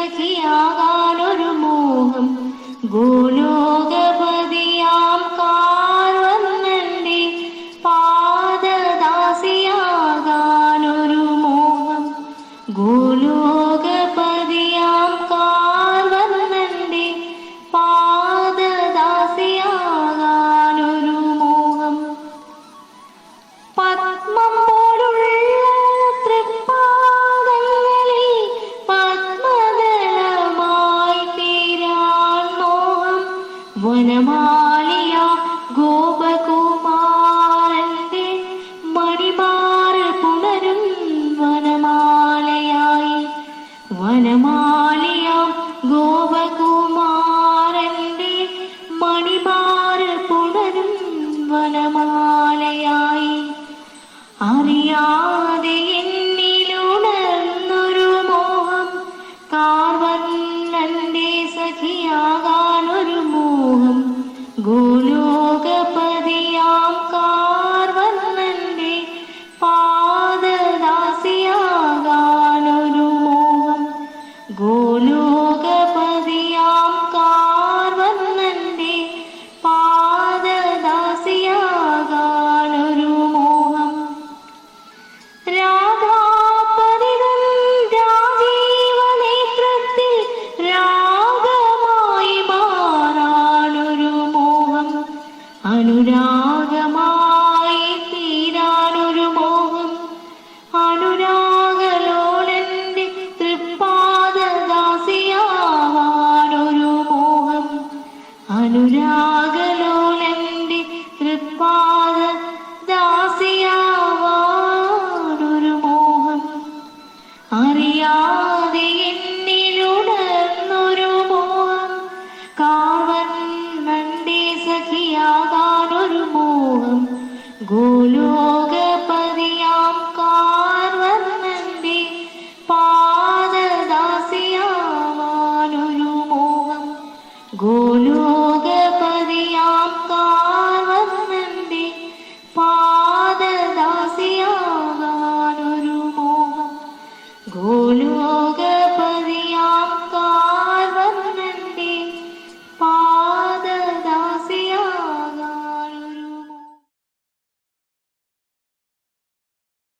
சகியாதானொரு മോഹം கோ വനമാളിയ ഗോപകുമാരന്റെ മണിമാറ് പുണരും വനമാലയായി. വനമാളിയ ഗോപകുമാരന്റെ മണിമാറ് പുണരും വനമാലയായി. അറിയാ গো അവൻ നന്റെ സഖിയാകാനൊരു മോഹം ഗോലോകപതിയാം കാർവൻ നന്റെ പാദദാസിയാവാനൊരു മോഹം ഗോലോകപതിയാം കാർവൻ നന്റെ പാദദാസിയാകാനൊരു മോഹം ഗോലോക